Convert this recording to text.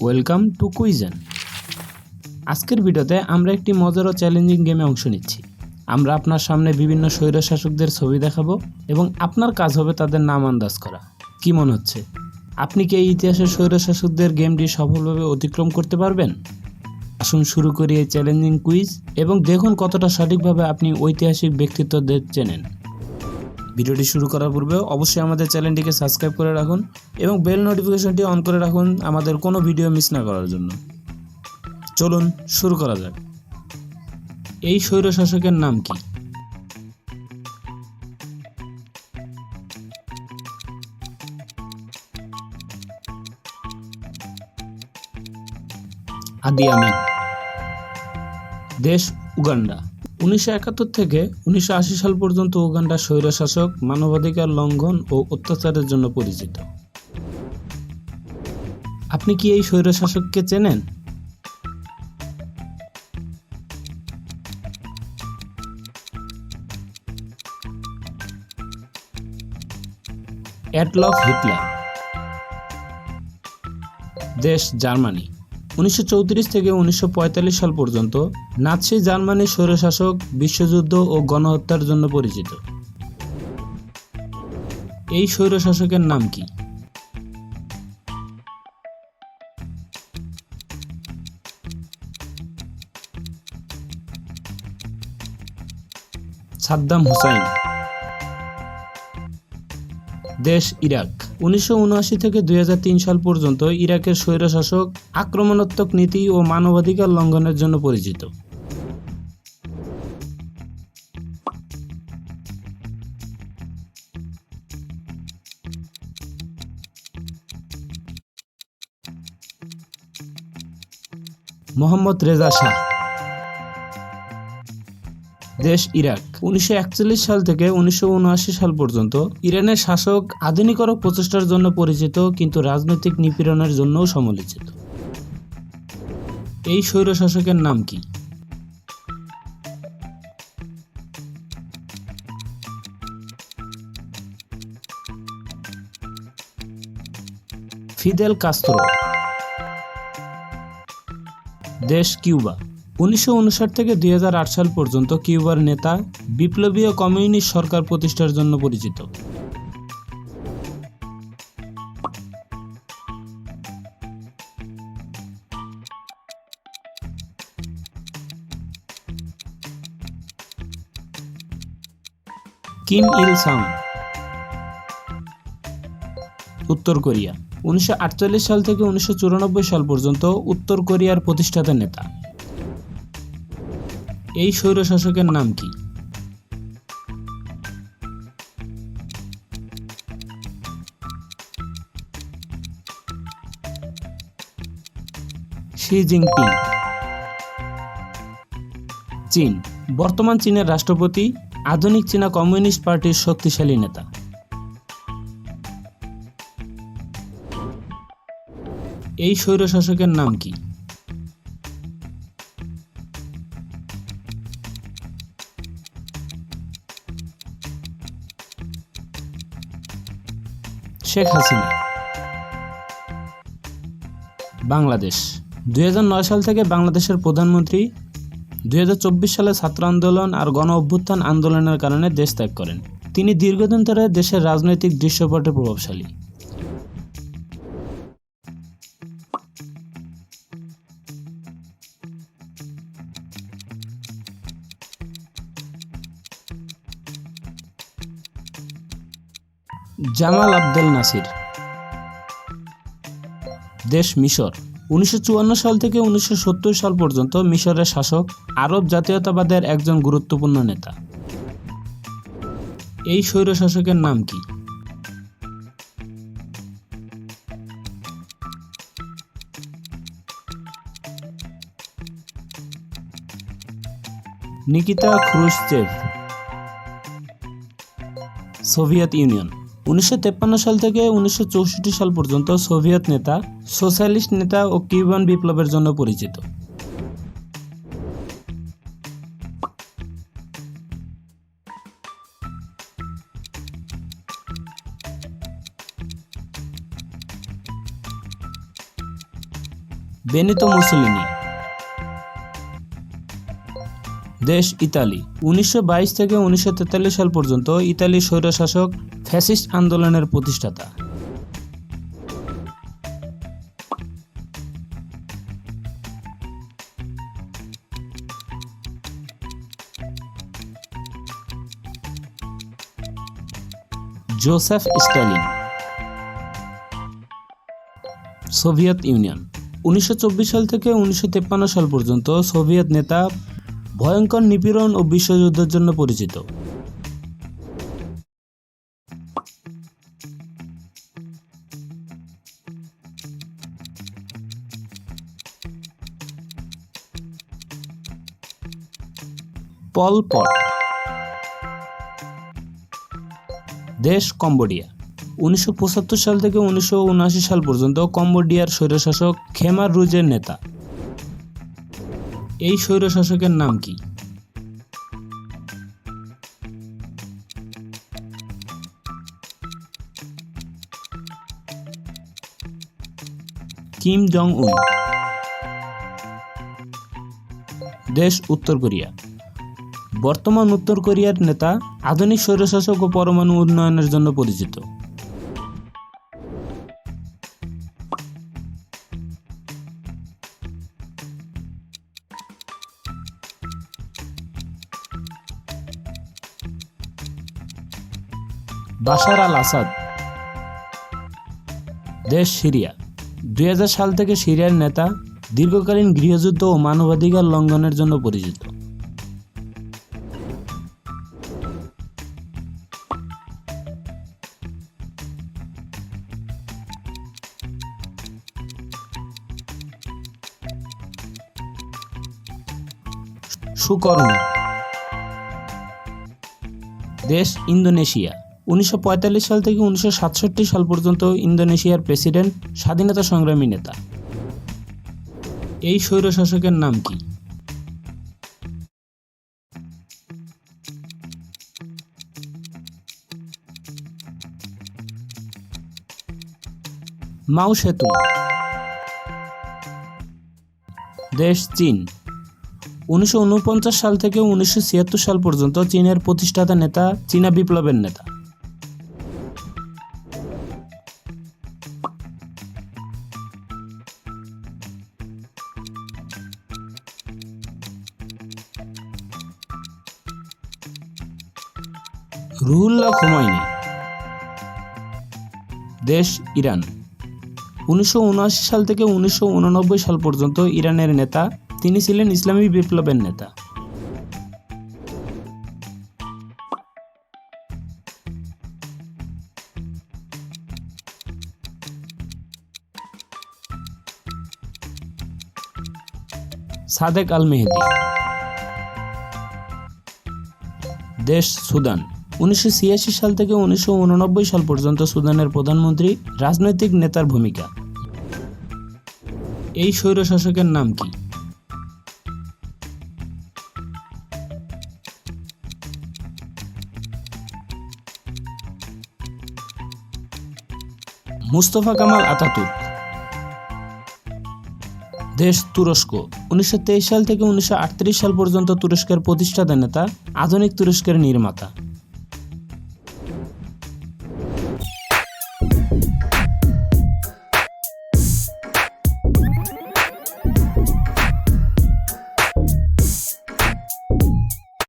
Welcome to কুইজেন। আজকের ভিডিওতে আমরা একটি মজার ও চ্যালেঞ্জিং গেমে অংশ নিচ্ছি। আমরা আপনার সামনে বিভিন্ন স্বৈরশাসকদের ছবি দেখাবো এবং আপনার কাজ হবে তাদের নাম আন্দাজ করা। কি মনে হচ্ছে? আপনি কি এই ইতিহাসের স্বৈরশাসকদের গেমটি সফলভাবে অতিক্রম করতে পারবেন? আসুন শুরু করি এই চ্যালেঞ্জিং কুইজ এবং দেখুন কতটা সঠিকভাবে আপনি ঐতিহাসিক ব্যক্তিত্বদের চেনেন। ভিডিওটি শুরু করার পূর্বে অবশ্যই আমাদের চ্যানেলটিকে সাবস্ক্রাইব করে রাখুন এবং বেল নোটিফিকেশনটি অন করে রাখুন আমাদের কোনো ভিডিও মিস না করার জন্য। চলুন শুরু করা যাক। এই স্বৈরশাসকের নাম কি? আদি আমিন। দেশ উগান্ডা। উনিশশো একাত্তর থেকে উনিশশো আশি সাল পর্যন্ত উগান্ডা স্বৈরশাসক, মানবাধিকার লঙ্ঘন ও অত্যাচারের জন্য পরিচিত। আপনি কি এই স্বৈরশাসককে চেনেন? Adolf Hitler. দেশ জার্মানি। উনিশশো চৌত্রিশ থেকে উনিশশো পঁয়তাল্লিশ সাল পর্যন্ত নাৎসি জার্মানির স্বৈরশাসক, বিশ্বযুদ্ধ ও গণহত্যার জন্য পরিচিত। এই স্বৈরশাসকের নাম কি? সাদ্দাম হুসাইন। দেশ ইরাক। উনিশশো থেকে দুই সাল পর্যন্ত ইরাকের স্বৈরশাসক, আক্রমণাত্মক নীতি ও মানবাধিকার লঙ্ঘনের জন্য পরিচিত। মোহাম্মদ রেজা শাহ দেশ ইরাক। উনিশশো একচল্লিশ সাল থেকে উনিশশো উনআশি সাল পর্যন্ত ইরানের শাসক আধুনিকরণ প্রচেষ্টার জন্য পরিচিত, কিন্তু রাজনৈতিক নিপীড়নের জন্যও সমালোচিত। এই স্বৈরশাসকের নাম কি? Fidel Castro. দেশ কিউবা। উনিশশো উনষাট থেকে দুই হাজার আট সাল পর্যন্ত কিউবার নেতা বিপ্লবীয় কমিউনিস্ট সরকার প্রতিষ্ঠার জন্য পরিচিত। কিম ইল সাং, উত্তর কোরিয়া। উনিশশো আটচল্লিশ সাল থেকে উনিশশো চুরানব্বই সাল পর্যন্ত উত্তর কোরিয়ার প্রতিষ্ঠাতা নেতা। এই স্বৈরশাসকের নাম কি? Xi Jinping. চীন। বর্তমান চীনের রাষ্ট্রপতি, আধুনিক চীনা কমিউনিস্ট পার্টির শক্তিশালী নেতা। এই স্বৈরশাসকের নাম কি? শেখ হাসিনা। বাংলাদেশ। দুই হাজার নয় সাল থেকে বাংলাদেশের প্রধানমন্ত্রী, দুই হাজার চব্বিশ সালে ছাত্র আন্দোলন আর গণ অভ্যুত্থান আন্দোলনের কারণে দেশ ত্যাগ করেন। তিনি দীর্ঘদিন ধরে দেশের রাজনৈতিক দৃশ্যপটে প্রভাবশালী। জামাল আব্দুল নাসির। দেশ মিশর। উনিশশো চুয়ান্ন সাল থেকে উনিশশো সত্তর সাল পর্যন্ত মিশরের শাসক আরব জাতীয়তাবাদের একজন গুরুত্বপূর্ণ নেতা। এই স্বৈরশাসকের নাম কি? Nikita Khrushchev Soviet Union. উনিশশো সাল থেকে উনিশশো চৌষট্টি সাল পর্যন্ত সোভিয়েত নেতা, সোশ্যালিস্ট নেতা ও কিউবান বিপ্লবের জন্য পরিচিত। বেনিতো মুসলিনি দেশ ইতালি। উনিশশো বাইশ থেকে উনিশশো তেতাল্লিশ সাল পর্যন্ত ইতালির স্বৈরশাসক ফ্যাসিস্ট আন্দোলনের প্রতিষ্ঠাতা। Joseph Stalin. Soviet Union. উনিশশো চব্বিশ সাল থেকে উনিশশো সাল পর্যন্ত সোভিয়েত নেতা ভয়ঙ্কর নিপীড়ন ও বিশ্বযুদ্ধের জন্য পরিচিত। পল পট। দেশ কম্বোডিয়া। উনিশশো পঁচাত্তর সাল থেকে উনিশশো উনআশি সাল পর্যন্ত কম্বোডিয়ার স্বৈরশাসক খেমার রুজের নেতা। এই স্বৈরশাসকের নাম কি? কিম জং উন দেশ উত্তর কোরিয়া। বর্তমান উত্তর কোরিয়ার নেতা আধুনিক স্বৈরশাসক ও পরমাণু উন্নয়নের জন্য পরিচিত। বাশার আল আসাদ। দেশ সিরিয়া। দুই হাজার সাল থেকে সিরিয়ার নেতা দীর্ঘকালীন গৃহযুদ্ধ ও মানবাধিকার লঙ্ঘনের জন্য পরিচিত। সুকর্ণ। দেশ ইন্দোনেশিয়া। উনিশশো পঁয়তাল্লিশ সাল থেকে উনিশশো সাতষট্টি সাল পর্যন্ত ইন্দোনেশিয়ার প্রেসিডেন্ট, স্বাধীনতা সংগ্রামী নেতা। এই স্বৈরশাসকের নাম কি? মাও সেতু। দেশ চীন। উনিশশো ঊনপঞ্চাশ সাল থেকে উনিশশো ছিয়াত্তর সাল পর্যন্ত চীনের প্রতিষ্ঠাতা নেতা, চীনা বিপ্লবের নেতা। রুহুল্লাহ খোমাইনি দেশ ইরান। উনিশশো উনআশি সাল থেকে উনিশশো সাল পর্যন্ত ইরানের নেতা, তিনি ছিলেন ইসলামী বিপ্লবের নেতা। সাদেক আল মেহেদি দেশ সুদান। উনিশশো ছিয়াশি সাল থেকে উনিশশো উননব্বই সাল পর্যন্ত সুদানের প্রধানমন্ত্রী, রাজনৈতিক নেতার ভূমিকা। এই স্বৈরশাসকের নাম কি? মুস্তফা কামাল আতাতুর্ক দেশ তুরস্ক। উনিশশো তেইশ সাল থেকে উনিশশো আটত্রিশ সাল পর্যন্ত তুরস্কের প্রতিষ্ঠাতা নেতা, আধুনিক তুরস্কের নির্মাতা।